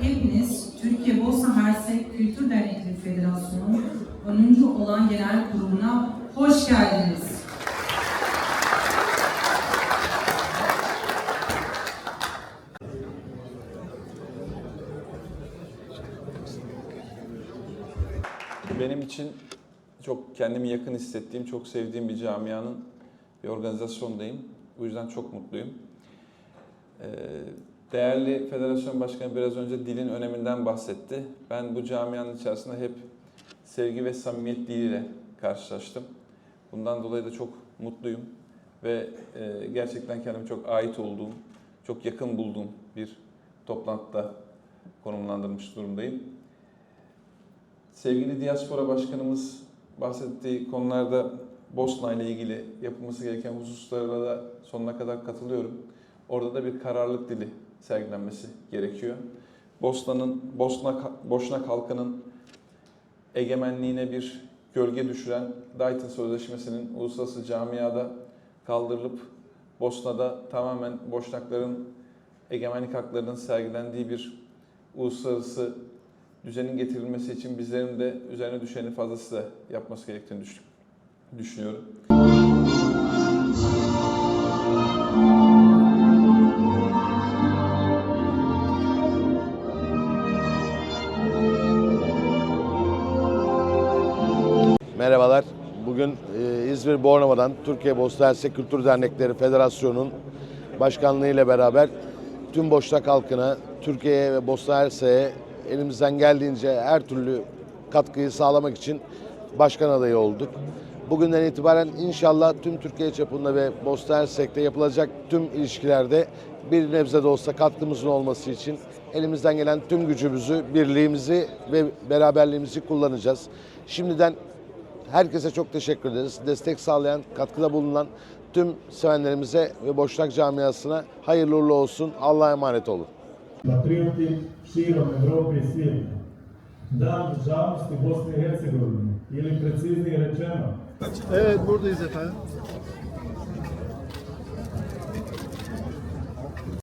Hepiniz Türkiye Bosna Hersek Kültür Dernekleri Federasyonu 10. olan genel kuruluna hoş geldiniz. Benim için çok kendimi yakın hissettiğim, çok sevdiğim bir camianın bir organizasyondayım. Bu yüzden çok mutluyum. Ee, Değerli Federasyon Başkanı biraz önce dilin öneminden bahsetti. Ben bu camianın içerisinde hep sevgi ve samimiyet diliyle karşılaştım. Bundan dolayı da çok mutluyum ve e, gerçekten kendimi çok ait olduğum, çok yakın bulduğum bir toplantıda konumlandırmış durumdayım. Sevgili Diaspora Başkanımız bahsettiği konularda Bosna ile ilgili yapılması gereken hususlara da sonuna kadar katılıyorum. Orada da bir kararlılık dili sergilenmesi gerekiyor. Bosna'nın Bosna Boşnak halkının egemenliğine bir gölge düşüren Dayton Sözleşmesi'nin uluslararası camiada kaldırılıp Bosna'da tamamen Boşnakların egemenlik haklarının sergilendiği bir uluslararası düzenin getirilmesi için bizlerin de üzerine düşeni fazlasıyla yapması gerektiğini düş- düşünüyorum. Merhabalar. Bugün e, İzmir Bornova'dan Türkiye Bosna Hersek Kültür Dernekleri Federasyonu'nun başkanlığı ile beraber tüm Boşnak halkına, Türkiye'ye ve Bosna Hersek'e elimizden geldiğince her türlü katkıyı sağlamak için başkan adayı olduk. Bugünden itibaren inşallah tüm Türkiye çapında ve Bosna Hersek'te yapılacak tüm ilişkilerde bir nebze de olsa katkımızın olması için elimizden gelen tüm gücümüzü, birliğimizi ve beraberliğimizi kullanacağız. Şimdiden herkese çok teşekkür ederiz. Destek sağlayan, katkıda bulunan tüm sevenlerimize ve Boşnak camiasına hayırlı uğurlu olsun. Allah'a emanet olun. patrioti širom Evrope i svijeta. Dan državnosti Bosne i Hercegovine ili preciznije rečeno Evet buradayız efendim.